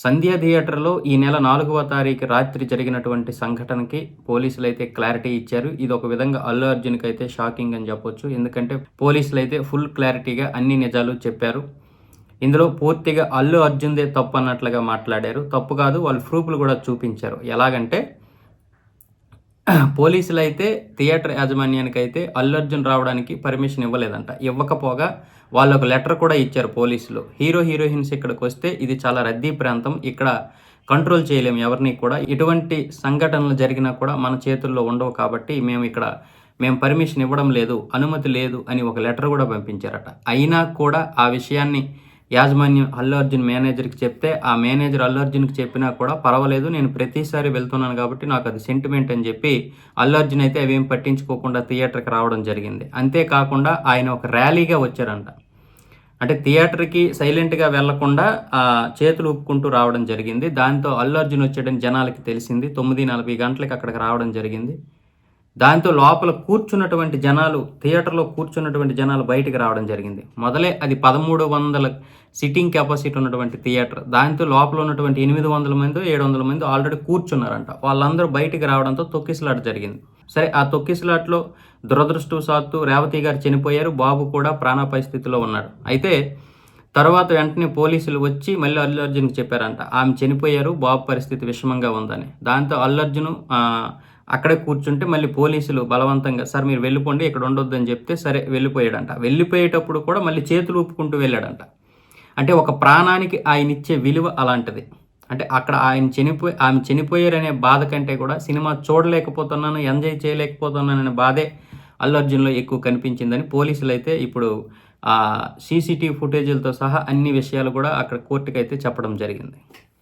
సంధ్య థియేటర్లో ఈ నెల నాలుగవ తారీఖు రాత్రి జరిగినటువంటి సంఘటనకి పోలీసులు అయితే క్లారిటీ ఇచ్చారు. ఇది ఒక విధంగా అల్లు అర్జున్కి అయితే షాకింగ్ అని చెప్పొచ్చు. ఎందుకంటే పోలీసులు అయితే ఫుల్ క్లారిటీగా అన్ని నిజాలు చెప్పారు. ఇందులో పూర్తిగా అల్లు అర్జున్దే తప్పు అన్నట్లుగా మాట్లాడారు. తప్పు కాదు వాళ్ళు ప్రూఫ్లు కూడా చూపించారు. ఎలాగంటే పోలీసులు అయితే థియేటర్ యాజమాన్యానికి అయితే అల్లు అర్జున్ రావడానికి పర్మిషన్ ఇవ్వలేదంట. ఇవ్వకపోగా వాళ్ళు ఒక లెటర్ కూడా ఇచ్చారు పోలీసులు. హీరో హీరోయిన్స్ ఇక్కడికి వస్తే ఇది చాలా రద్దీ ప్రాంతం. ఇక్కడ కంట్రోల్ చేయలేము ఎవరిని కూడా. ఎటువంటి సంఘటనలు జరిగినా కూడా మన చేతుల్లో ఉండవు కాబట్టి మేము ఇక్కడ మేము పర్మిషన్ ఇవ్వడం లేదు అనుమతి లేదు అని ఒక లెటర్ కూడా పంపించారట. అయినా కూడా ఆ విషయాన్ని యాజమాన్యం అల్లు అర్జున్ మేనేజర్కి చెప్తే ఆ మేనేజర్ అల్లు అర్జున్కి చెప్పినా కూడా పర్వాలేదు నేను ప్రతిసారి వెళ్తున్నాను కాబట్టి నాకు అది సెంటిమెంట్ అని చెప్పి అల్లు అర్జున్ అయితే అవేం పట్టించుకోకుండా థియేటర్కి రావడం జరిగింది. అంతేకాకుండా ఆయన ఒక ర్యాలీగా వచ్చారంట. అంటే థియేటర్కి సైలెంట్గా వెళ్ళకుండా ఆ, చేతులు ఊపుకుంటూ రావడం జరిగింది. దాంతో అల్లు అర్జున్ వచ్చాడని జనాలకి తెలిసింది. తొమ్మిది నలభై గంటలకి అక్కడికి రావడం జరిగింది. దాంతో లోపల కూర్చున్నటువంటి జనాలు థియేటర్లో కూర్చున్నటువంటి జనాలు బయటికి రావడం జరిగింది. మొదలే అది పదమూడు వందల సిట్టింగ్ కెపాసిటీ ఉన్నటువంటి థియేటర్. దాంతో లోపల ఉన్నటువంటి ఎనిమిది వందల మంది ఏడు వందల మంది ఆల్రెడీ కూర్చున్నారంట. వాళ్ళందరూ బయటికి రావడంతో తొక్కిసలాట జరిగింది. సరే ఆ తొక్కిసలాట్లో దురదృష్టవశాత్తు రేవతి గారు చనిపోయారు. బాబు కూడా ప్రాణాపాయ స్థితిలో ఉన్నాడు అయితే తర్వాత వెంటనే పోలీసులు వచ్చి మళ్ళీ అల్లు అర్జున్కి చెప్పారంట. ఆమె చనిపోయారు బాబు పరిస్థితి విషమంగా ఉందని. దాంతో అల్లు అర్జున్ అక్కడే కూర్చుంటే మళ్ళీ పోలీసులు బలవంతంగా సార్ మీరు వెళ్ళిపోండి ఇక్కడ ఉండొద్దని చెప్తే సరే వెళ్ళిపోయాడంట. వెళ్ళిపోయేటప్పుడు కూడా మళ్ళీ చేతులు ఊపుకుంటూ వెళ్ళాడంట. అంటే ఒక ప్రాణానికి ఆయన ఇచ్చే విలువ అలాంటిది. అంటే అక్కడ ఆయన చనిపోయి ఆమె చనిపోయారనే బాధ కంటే కూడా సినిమా చూడలేకపోతున్నాను ఎంజాయ్ చేయలేకపోతున్నాను అనే బాధే అల్లు అర్జున్లో ఎక్కువ కనిపించిందని పోలీసులు అయితే ఇప్పుడు సీసీటీవీ ఫుటేజీలతో సహా అన్ని విషయాలు కూడా అక్కడ కోర్టుకి అయితే చెప్పడం జరిగింది.